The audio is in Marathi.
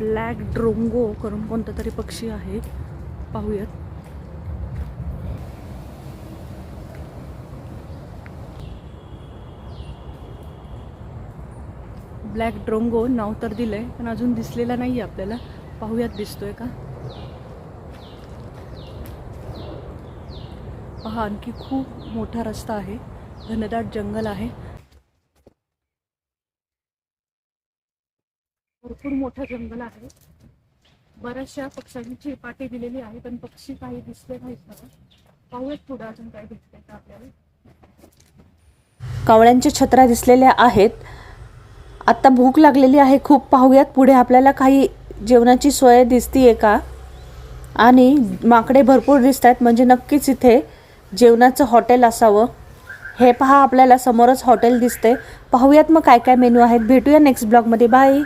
ब्लॅक ड्रोंगो करून कोणता तरी पक्षी आहे. पाहूयात. ब्लॅक ड्रोंगो नाव तर दिलंय पण अजून दिसलेला नाही आहे आपल्याला. पाहूयात दिसतोय का? पहा आणखी खूप मोठा रस्ता आहे. घनदाट जंगल आहे. भरपूर मोठं जंगल आहे. बऱ्याचशा पक्ष्यांची पाठी दिलेली आहे पण पक्षी काही दिसले नाहीत मला पाहूयात पुढे अजून काय दिसतंय का आपल्याला. कावळ्यांच्या छत्र्या दिसलेल्या आहेत. आत्ता भूक लागलेली आहे. खूप पाहूयात पुढे आपल्याला काही जेवणाची सोय दिसतीये का? आणि माकडे भरपूर दिसत आहेत म्हणजे नक्कीच इथे जेवणाचं हॉटेल असावं. हे पहा आपल्याला समोरच हॉटेल दिसते पाहूयात मग काय काय मेनू आहेत. भेटूया नेक्स्ट ब्लॉगमध्ये बाय